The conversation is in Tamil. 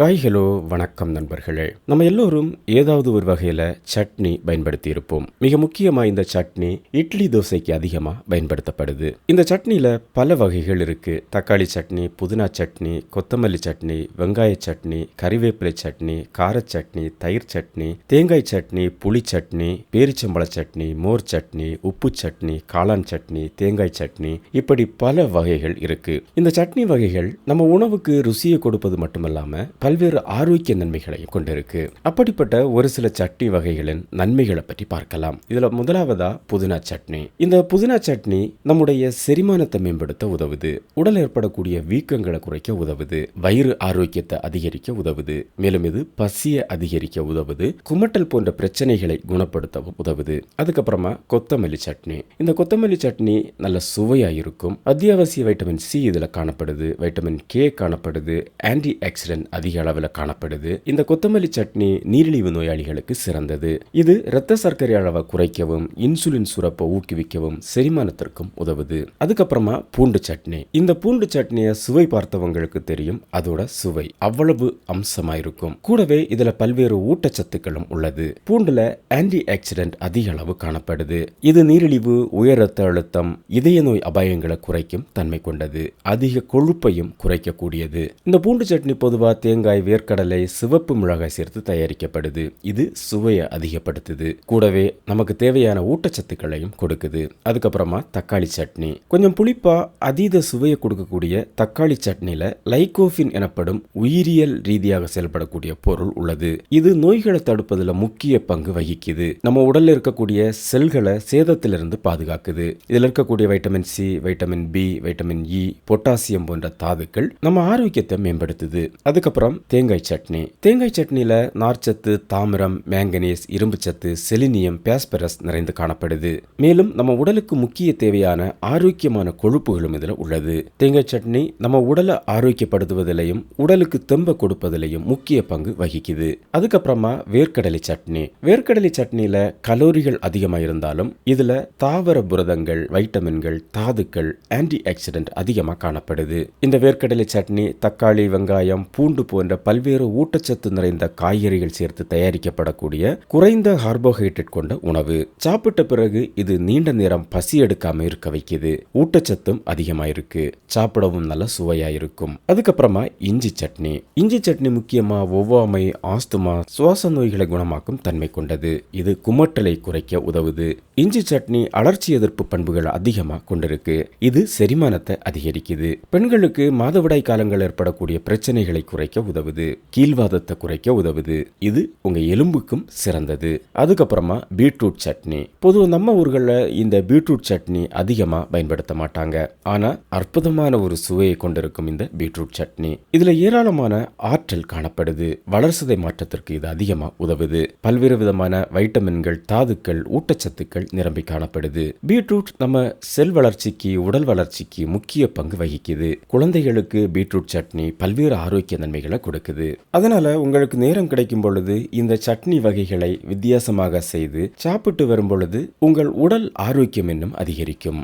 ஹாய் ஹலோ வணக்கம் நண்பர்களே. நம்ம எல்லோரும் ஏதாவது ஒரு வகையில் சட்னி பயன்படுத்தி இருப்போம் மிக முக்கியமாக இந்த சட்னி இட்லி தோசைக்கு அதிகமாக பயன்படுத்தப்படுது. இந்த சட்னியில் பல வகைகள் இருக்கு. தக்காளி சட்னி புதினா சட்னி கொத்தமல்லி சட்னி வெங்காய சட்னி கறிவேப்பிலை சட்னி கார சட்னி தயிர் சட்னி தேங்காய் சட்னி புளி சட்னி பேரிச்சம்பழ சட்னி மோர் சட்னி உப்பு சட்னி காளான் சட்னி தேங்காய் சட்னி இப்படி பல வகைகள் இருக்கு. இந்த சட்னி வகைகள் நம்ம உணவுக்கு ருசியை கொடுப்பது மட்டுமல்லாம பல்வேறு ஆரோக்கிய நன்மைகளையும் கொண்டிருக்கு. அப்படிப்பட்ட ஒரு சில சட்னி வகைகளின் நன்மைகளை பற்றி பார்க்கலாம். இதுல முதலாவதா புதினா சட்னி. இந்த புதினா சட்னி நம்முடைய செரிமானத்தை மேம்படுத்த உதவுது. உடல் ஏற்படக்கூடிய வீக்கங்களை குறைக்க உதவுது. வயிறு ஆரோக்கியத்தை அதிகரிக்க உதவுது. மேலும் இது பசியை அதிகரிக்க உதவுது. குமட்டல் போன்ற பிரச்சனைகளை குணப்படுத்தவும் உதவுது. அதுக்கப்புறமா கொத்தமல்லி சட்னி. இந்த கொத்தமல்லி சட்னி நல்ல சுவையா இருக்கும். அத்தியாவசிய வைட்டமின் சி இதுல காணப்படுது. வைட்டமின் கே காணப்படுது. ஆன்டி ஆக்சிடென்ட் அதிக அளவில் காணப்படுது. இந்த கொத்தமல்லி சட்னி நீரிழிவு நோயாளிகளுக்கு சிறந்தது. இது இரத்த சர்க்கரை அளவை குறைக்கவும் இன்சுலின் சுரப்பை ஊக்குவிக்கவும் செரிமானத்திற்கும் உதவுது. அதுக்கப்புறமா பூண்டு சட்னி. இந்த பூண்டு சட்னியை சுவை பார்த்தவங்களுக்கு தெரியும். அதோட சுவை அவ்வளவு அம்சமாயிருக்கும். கூடவே இதுல பல்வேறு ஊட்டச்சத்துக்களும் உள்ளது. பூண்டுல ஆன்டி ஆக்சிடென்ட் அதிக அளவு காணப்படுது. இது நீரிழிவு உயர் ரத்த அழுத்தம் இதய நோய் அபாயங்களை குறைக்கும் தன்மை கொண்டது. அதிக கொழுப்பையும் குறைக்கக்கூடியது. இந்த பூண்டு சட்னி பொதுவாக தேங்காய் வேர்க்கடலை சிவப்பு மிளகாய் சேர்த்து தயாரிக்கப்படுது. இது சுவையை அதிகப்படுத்துது. கூடவே நமக்கு தேவையான ஊட்டச்சத்துக்களையும் கொடுக்குது. அதுக்கப்புறமா தக்காளி சட்னி. கொஞ்சம் புளிப்பா அதீத சுவையை கொடுக்கக்கூடிய தக்காளி சட்னில லைகோஃபின் எனப்படும் உயிரியல் ரீதியாக செயல்படக்கூடிய பொருள் உள்ளது. இது நோய்களை தடுப்பதில் முக்கிய பங்கு வகிக்குது. நம்ம உடல்ல இருக்கக்கூடிய செல்களை சேதத்திலிருந்து பாதுகாக்குது. இதுல இருக்கக்கூடிய vitamin C vitamin B vitamin E potassium போன்ற தாதுக்கள் நம்ம ஆரோக்கியத்தை மேம்படுத்துது. அதுக்கப்புறம் தேங்காய் சட்னி. தேங்காய் சட்னியில் நார்ச்சத்து தாமிரம் மேங்கனீஸ் இரும்புச்சத்து செலினியம் பேஸ்பரஸ் நிறைந்து காணப்படுது. மேலும் நம்ம உடலுக்கு முக்கிய தேவையான ஆரோக்கியமான கொழுப்புகளும் இதில் உள்ளது. தேங்காய் சட்னி நம்ம உடலை ஆரோக்கியப்படுத்துவதிலையும் உடலுக்கு தெம்ப கொடுப்பதிலையும் முக்கிய பங்கு வகிக்குது. அதுக்கப்புறமா வேர்க்கடலை சட்னி. வேர்க்கடலை சட்னியில கலோரிகள் அதிகமா இருந்தாலும் இதுல தாவர புரதங்கள் வைட்டமின்கள் தாதுக்கள் ஆன்டி ஆக்சிடென்ட் அதிகமாக காணப்படுது. இந்த வேர்க்கடலை சட்னி தக்காளி வெங்காயம் பூண்டு போன்ற பல்வேறு ஊட்டச்சத்து நிறைந்த காய்கறிகள் சேர்த்து தயாரிக்கப்படக்கூடிய குறைந்த கார்போஹைட்ரேட் கொண்ட உணவு. சாப்பிட்ட பிறகு இது நீண்ட நேரம் பசி எடுக்காம இருக்க வைக்குது. ஊட்டச்சத்தும் அதிகமா இருக்கு சாப்பிடவும் நல்ல சுவையா இருக்கும் அதுக்கப்புறமா இஞ்சி சட்னி. இஞ்சி சட்னி முக்கியமா ஒவ்வாமை ஆஸ்துமா சுவாச நோய்களை குணமாக்கும் தன்மை கொண்டது. இது குமட்டலை குறைக்க உதவுது. இஞ்சி சட்னி அலர்ச்சி எதிர்ப்பு பண்புகள் அதிகமாக கொண்டிருக்கு. இது செரிமானத்தை அதிகரிக்குது. பெண்களுக்கு மாதவிடாய் காலங்கள் ஏற்படக்கூடிய பிரச்சனைகளை குறைக்க உதவுது. கீழ்வாதத்தை குறைக்க உதவுது. இது உங்க எலும்புக்கும் சிறந்தது. அதுக்கப்புறமா பீட்ரூட் சட்னி. பொதுவாக நம்ம ஊர்களில் இந்த பீட்ரூட் சட்னி அதிகமாக பயன்படுத்த மாட்டாங்க. ஆனால் அற்புதமான ஒரு சுவையை கொண்டிருக்கும் இந்த பீட்ரூட் சட்னி. இதில் ஏராளமான ஆற்றல் காணப்படுது. வளர்சதை மாற்றத்திற்கு இது அதிகமாக உதவுது. பல்வேறு விதமான வைட்டமின்கள் தாதுக்கள் ஊட்டச்சத்துக்கள் நிரம்பி காணப்படுது. பீட்ரூட் நம்ம செல் வளர்ச்சிக்கு உடல் வளர்ச்சிக்கு முக்கிய பங்கு வகிக்குது. குழந்தைகளுக்கு பீட்ரூட் சட்னி பல்வேறு ஆரோக்கிய நன்மைகளை கொடுக்குது. அதனால உங்களுக்கு நேரம் கிடைக்கும் பொழுது இந்த சட்னி வகைகளை வித்தியாசமாக செய்து சாப்பிட்டு வரும் பொழுது உங்கள் உடல் ஆரோக்கியம் இன்னும் அதிகரிக்கும்.